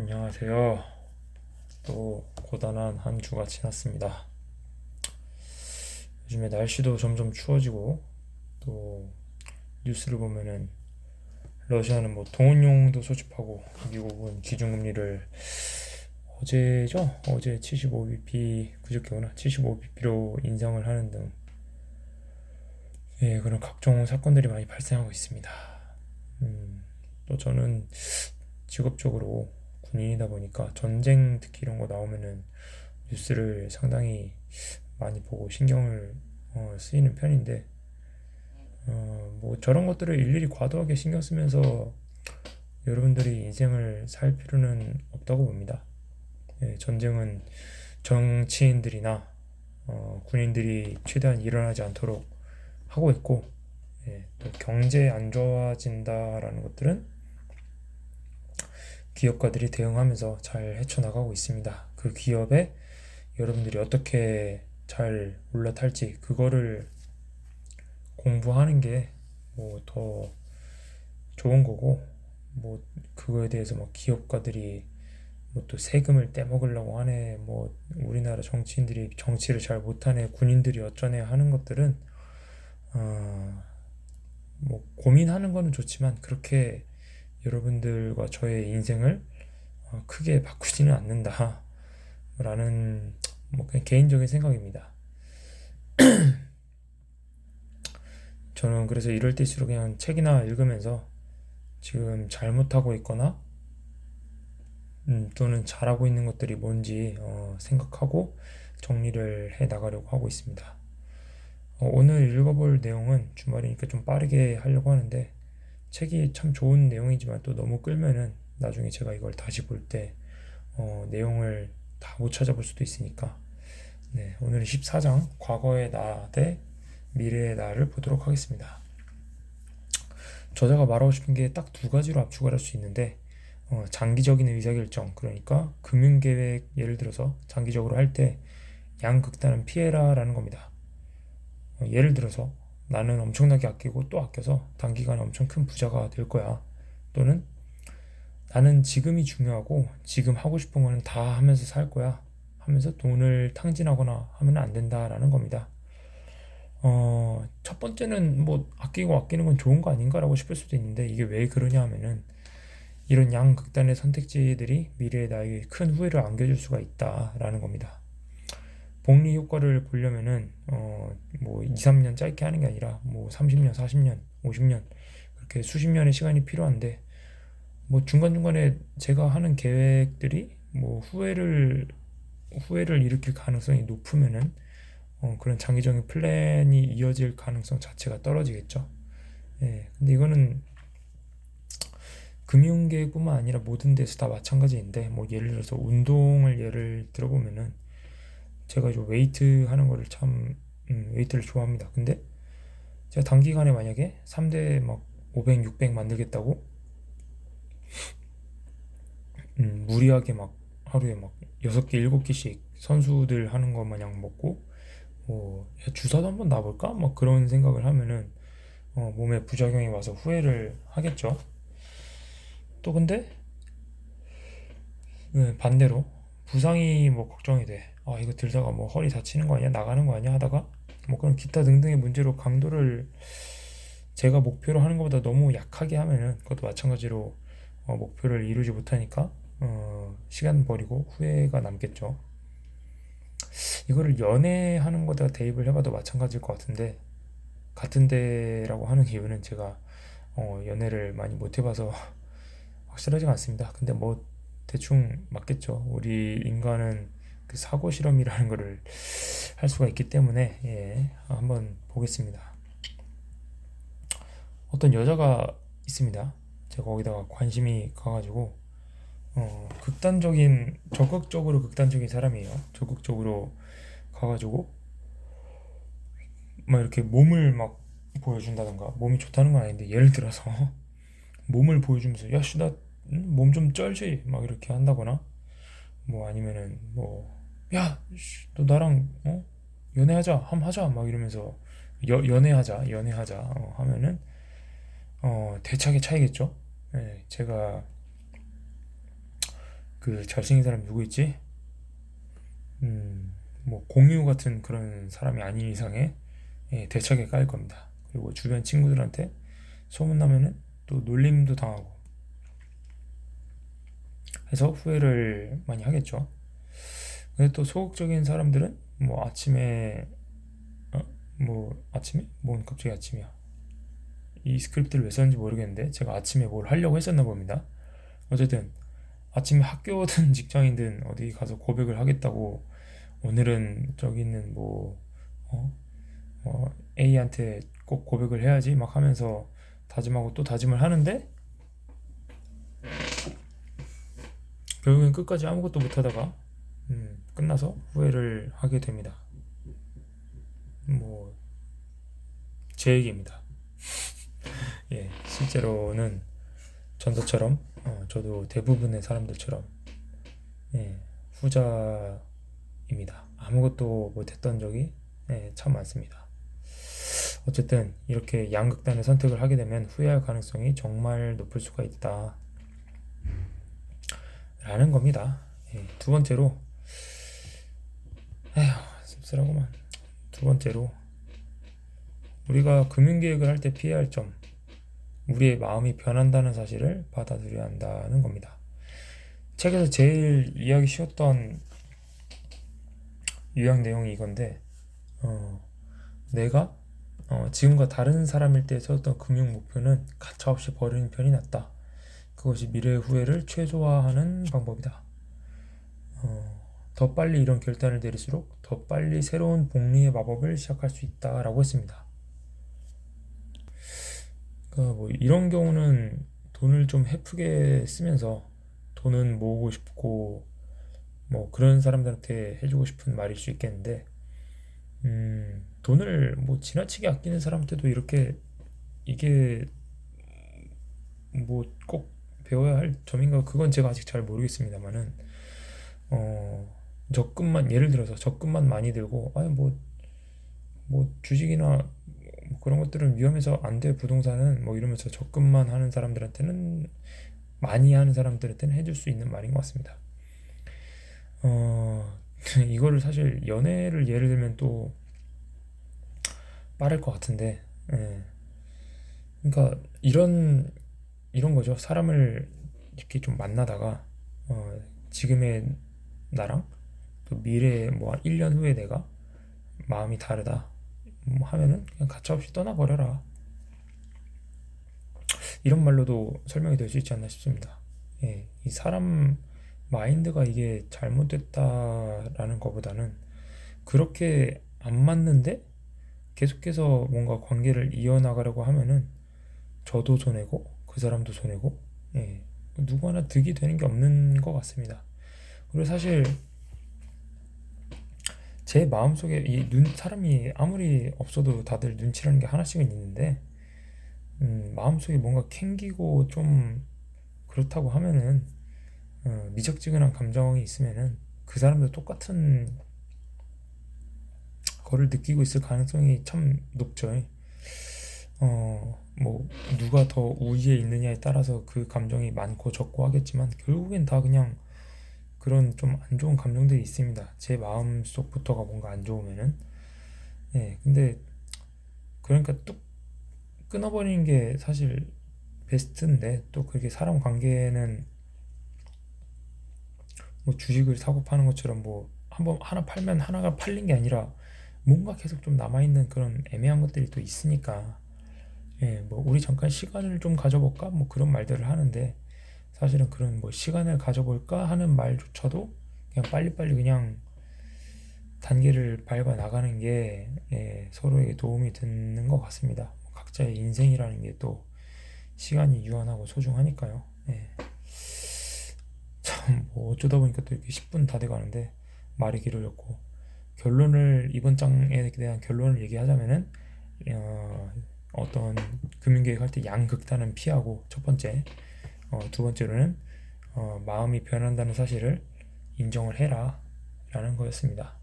안녕하세요. 또 고단한 한 주가 지났습니다. 요즘에 날씨도 점점 추워지고 또 뉴스를 보면은 러시아는 뭐 동원용도 소집하고 미국은 기준금리를 어제죠? 어제 75bp 그저께구나 75bp로 인상을 하는 등 예, 그런 각종 사건들이 많이 발생하고 있습니다. 음, 또 저는 직업적으로 군인이다 보니까 전쟁 특히 이런 거 나오면은 뉴스를 상당히 많이 보고 신경을 어, 쓰이는 편인데 어, 뭐 저런 것들을 일일이 과도하게 신경 쓰면서 여러분들이 인생을 살 필요는 없다고 봅니다. 예, 전쟁은 정치인들이나 어, 군인들이 최대한 일어나지 않도록 하고 있고 예, 또 경제 안 좋아진다라는 것들은 기업가들이 대응하면서 잘 헤쳐나가고 있습니다. 그 기업에 여러분들이 어떻게 잘 올라탈지 그거를 공부하는 게 뭐 더 좋은 거고 뭐 그거에 대해서 뭐 기업가들이 뭐 또 세금을 떼먹으려고 하네 뭐 우리나라 정치인들이 정치를 잘 못하네 군인들이 어쩌네 하는 것들은 어, 뭐 고민하는 거는 좋지만 그렇게 여러분들과 저의 인생을 어, 크게 바꾸지는 않는다 라는 뭐 그냥 개인적인 생각입니다. 저는 그래서 이럴 때일수록 그냥 책이나 읽으면서 지금 잘못하고 있거나 음, 또는 잘하고 있는 것들이 뭔지 어, 생각하고 정리를 해 나가려고 하고 있습니다. 어, 오늘 읽어볼 내용은 주말이니까 좀 빠르게 하려고 하는데 책이 참 좋은 내용이지만 또 너무 끌면은 나중에 제가 이걸 다시 볼때 어, 내용을 다 못 찾아볼 수도 있으니까 네, 오늘은 14장 과거의 나 대 미래의 나를 보도록 하겠습니다. 저자가 말하고 싶은 게 딱 두 가지로 압축을 할 수 있는데 어, 장기적인 의사결정 그러니까 금융계획 예를 들어서 장기적으로 할 때 양극단은 피해라라는 겁니다. 어, 예를 들어서 나는 엄청나게 아끼고 또 아껴서 단기간에 엄청 큰 부자가 될 거야. 또는 나는 지금이 중요하고 지금 하고 싶은 거는 다 하면서 살 거야. 하면서 돈을 탕진하거나 하면 안 된다라는 겁니다. 어, 첫 번째는 뭐 아끼고 아끼는 건 좋은 거 아닌가라고 싶을 수도 있는데 이게 왜 그러냐 하면은 이런 양극단의 선택지들이 미래에 나에게 큰 후회를 안겨줄 수가 있다라는 겁니다. 복리 효과를 보려면은 어 뭐 2, 3년 짧게 하는 게 아니라 뭐 30년, 40년, 50년 그렇게 수십 년의 시간이 필요한데 뭐 중간중간에 제가 하는 계획들이 뭐 후회를 후회를 일으킬 가능성이 높으면은 어 그런 장기적인 플랜이 이어질 가능성 자체가 떨어지겠죠. 예. 근데 이거는 금융계획뿐만 아니라 모든 데서 다 마찬가지인데 뭐 예를 들어서 운동을 예를 들어보면은 제가 좀 웨이트 하는 거를 참 음, 웨이트를 좋아합니다. 근데 제가 단기간에 만약에 3대 막 500, 600 만들겠다고 음, 무리하게 막 하루에 막 6개, 7개씩 선수들 하는 것 마냥 먹고 뭐 야, 주사도 한번 놔볼까? 막 그런 생각을 하면은 어, 몸에 부작용이 와서 후회를 하겠죠. 또 근데 네, 반대로 부상이 뭐 걱정이 돼. 아 이거 들다가 뭐 허리 다치는 거 아니야 나가는 거 아니야 하다가 뭐 그런 기타 등등의 문제로 강도를 제가 목표로 하는 것보다 너무 약하게 하면은 그것도 마찬가지로 어, 목표를 이루지 못하니까 어, 시간 버리고 후회가 남겠죠. 이거를 연애하는 거다 대입을 해봐도 마찬가지일 것 같은데 같은 데라고 하는 이유는 제가 어, 연애를 많이 못 해봐서 확실하지가 않습니다. 근데 뭐 대충 맞겠죠. 우리 인간은 그 사고 실험이라는 거를 할 수가 있기 때문에 예, 한번 보겠습니다. 어떤 여자가 있습니다. 제가 거기다가 관심이 가가지고 어, 극단적인 적극적으로 극단적인 사람이에요. 적극적으로 가가지고 막 이렇게 몸을 막 보여준다던가 몸이 좋다는 건 아닌데 예를 들어서 몸을 보여주면서 야씨 나 몸 좀 쩔지 막 이렇게 한다거나 뭐 아니면은 뭐 야, 너 나랑 어? 연애하자, 함 하자, 막 이러면서 여, 연애하자, 연애하자 어, 하면은 어, 대차게 차이겠죠. 예, 제가 그 잘생긴 사람 누구 있지? 음, 뭐 공유 같은 그런 사람이 아닌 이상에 예, 대차게 깔 겁니다. 그리고 주변 친구들한테 소문나면은 또 놀림도 당하고 해서 후회를 많이 하겠죠. 근데 또 소극적인 사람들은 뭐 아침에 어? 뭐 아침에? 뭔 갑자기 아침이야? 이 스크립트를 왜 썼는지 모르겠는데 제가 아침에 뭘 하려고 했었나 봅니다. 어쨌든 아침에 학교든 직장이든 어디 가서 고백을 하겠다고 오늘은 저기 있는 뭐 어? 어, A한테 꼭 고백을 해야지 막 하면서 다짐하고 또 다짐을 하는데 결국엔 끝까지 아무것도 못하다가 음, 끝나서 후회를 하게 됩니다. 뭐 제 얘기입니다. 예, 실제로는 전서처럼 어, 저도 대부분의 사람들처럼 예, 후자입니다. 아무것도 못했던 적이 예, 참 많습니다. 어쨌든 이렇게 양극단의 선택을 하게 되면 후회할 가능성이 정말 높을 수가 있다. 라는 겁니다. 예, 두 번째로 에휴 씁쓸하구만. 두 번째로 우리가 금융계획을 할 때 피해야 할 점, 우리의 마음이 변한다는 사실을 받아들여야 한다는 겁니다. 책에서 제일 이해하기 쉬웠던 요약 내용이 이건데, 어, 내가 어, 지금과 다른 사람일 때 세웠던 금융 목표는 가차없이 버리는 편이 낫다. 그것이 미래의 후회를 최소화하는 방법이다. 어, 더 빨리 이런 결단을 내릴수록 더 빨리 새로운 복리의 마법을 시작할 수 있다라고 했습니다. 그러니까 뭐 이런 경우는 돈을 좀 헤프게 쓰면서 돈은 모으고 싶고 뭐 그런 사람들한테 해주고 싶은 말일 수 있겠는데 음, 돈을 뭐 지나치게 아끼는 사람한테도 이렇게 이게 뭐 꼭 배워야 할 점인가 그건 제가 아직 잘 모르겠습니다만은 어 적금만 예를 들어서 적금만 많이 들고 아니 뭐뭐 뭐 주식이나 뭐 그런 것들은 위험해서 안 돼 부동산은 뭐 이러면서 적금만 하는 사람들한테는 많이 하는 사람들한테는 해줄 수 있는 말인 것 같습니다. 어 이거를 사실 연애를 예를 들면 또 빠를 것 같은데, 예. 그러니까 이런 이런 거죠. 사람을 이렇게 좀 만나다가 어, 지금의 나랑 또 미래 뭐 1년 후에 내가 마음이 다르다 뭐 하면은 그냥 가차없이 떠나버려라. 이런 말로도 설명이 될 수 있지 않나 싶습니다. 예, 이 사람 마인드가 이게 잘못됐다라는 것보다는 그렇게 안 맞는데 계속해서 뭔가 관계를 이어나가려고 하면은 저도 손해고 그 사람도 손해고 예, 누구 하나 득이 되는 게 없는 것 같습니다. 그리고 사실 제 마음속에 이 눈 사람이 아무리 없어도 다들 눈치라는 게 하나씩은 있는데 음, 마음속에 뭔가 캥기고 좀 그렇다고 하면은 어, 미적지근한 감정이 있으면은 그 사람도 똑같은 거를 느끼고 있을 가능성이 참 높죠. 어, 뭐, 누가 더 우위에 있느냐에 따라서 그 감정이 많고 적고 하겠지만, 결국엔 다 그냥 그런 좀 안 좋은 감정들이 있습니다. 제 마음 속부터가 뭔가 안 좋으면은. 예, 근데, 그러니까 뚝 끊어버리는 게 사실 베스트인데, 또 그렇게 사람 관계는 뭐 주식을 사고 파는 것처럼 뭐 한번 하나 팔면 하나가 팔린 게 아니라 뭔가 계속 좀 남아 있는 그런 애매한 것들이 또 있으니까 예, 뭐 우리 잠깐 시간을 좀 가져볼까 뭐 그런 말들을 하는데 사실은 그런 뭐 시간을 가져볼까 하는 말조차도 그냥 빨리빨리 그냥 단계를 밟아 나가는 게 예, 서로에게 도움이 되는 것 같습니다. 각자의 인생이라는 게 또 시간이 유한하고 소중하니까요. 예. 참 뭐 어쩌다 보니까 또 이렇게 10분 다 돼가는데 말이 길어졌고 결론을 이번 장에 대한 결론을 얘기하자면은 어, 어떤 금융계획 할 때 양극단은 피하고 첫 번째 어, 두 번째로는 어, 마음이 변한다는 사실을 인정을 해라 라는 거였습니다.